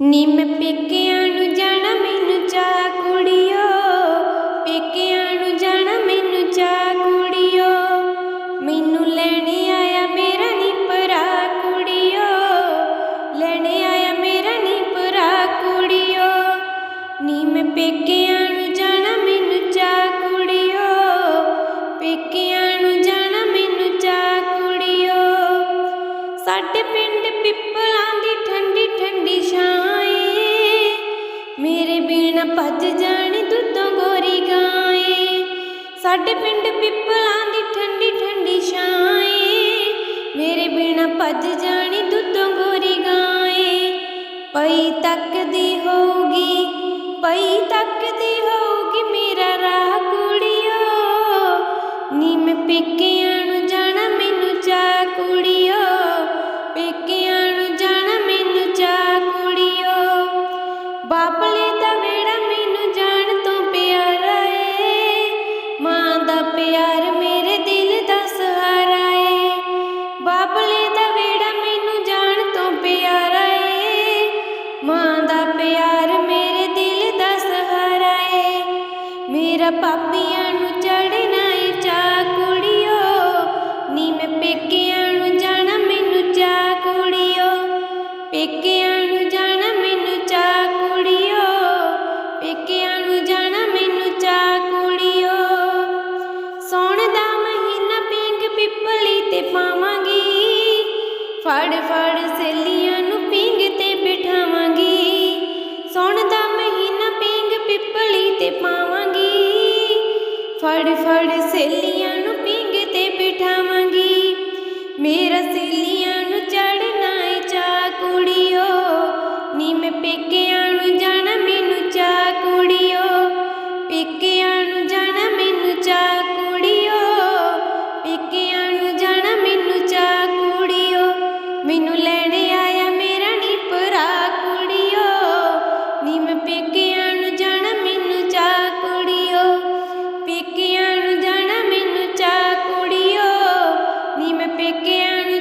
ਨਿੰਮ ਪੇਕਿਆਂ ਨੂੰ ਜਾਣਾ ਮੈਨੂੰ ਚਾ ਕੁੜੀਓ, ਪੇਕਿਆਂ ਨੂੰ ਜਾਣਾ ਮੈਨੂੰ ਚਾ ਕੁੜੀਓ। ਮੈਨੂੰ ਲੈਣ ਆਇਆ ਮੇਰਾ ਨੀ ਭਰਾ ਕੁੜੀਓ, ਲੈਣ ਆਇਆ ਮੇਰਾ ਨੀ ਭਰਾ ਕੁੜੀਓ। ਨੀ ਮੈਂ ਪੇਕਿਆਂ ਨੂੰ ਜਾਣਾ ਮੈਨੂੰ ਚਾ ਕੁੜੀਓ, ਪੇਕਿਆਂ ਨੂੰ ਜਾਣਾ ਮੈਨੂੰ ਚਾ ਕੁੜੀਓ। ਸਾਡੇ ਪਿੰਡ ਪਿੱਪਲਾਂ ਦੀ ਠੰਡੀ ਠੰਡੀ ਮੇਰੇ ਬਿਨਾ ਭੱਜ ਜਾਣੀ ਦੁੱਧੋਂ ਗੋਰੀ ਗਾਏ। ਸਾਡੇ ਪਿੰਡ ਪਿੱਪਲਾਂ ਦੀ ਠੰਡੀ ਠੰਡੀ ਛਾਏ, ਮੇਰੇ ਬਿਨਾ ਭੱਜ ਜਾਣੀ ਦੁੱਧੋਂ ਗੋਰੀ ਗਾਏ। ਪਈ ਤੱਕਦੀ ਹੋਊਗੀ, ਪਈ ਤੱਕਦੀ ਮੇਰਾ ਪਾਪੀਆਂ ਨੂੰ ਚੜਨਾ ਏ ਚਾ ਕੁੜੀਓ। ਨੀ ਮੈਂ ਪੇਕਿਆਂ ਨੂੰ ਜਾਣਾ ਮੈਨੂੰ ਚਾ ਕੁੜੀਓ। ਪੇਕਿਆਂ ਨੂੰ ਜਾਣਾ ਮੈਨੂੰ ਚਾ ਕੁੜੀਓ। ਪੇਕਿਆਂ ਨੂੰ ਜਾਣਾ ਮੈਨੂੰ ਚਾ ਕੁੜੀਓ। ਸੌਣ ਦਾ ਮਹੀਨਾ ਪਿੰਗ ਪਿੱਪਲੀ ਤੇ ਪਾਵਾਂਗੀ। ਫੜ ਫੜ ফাড় ফাড় সেলে ഒക്കെയാണ്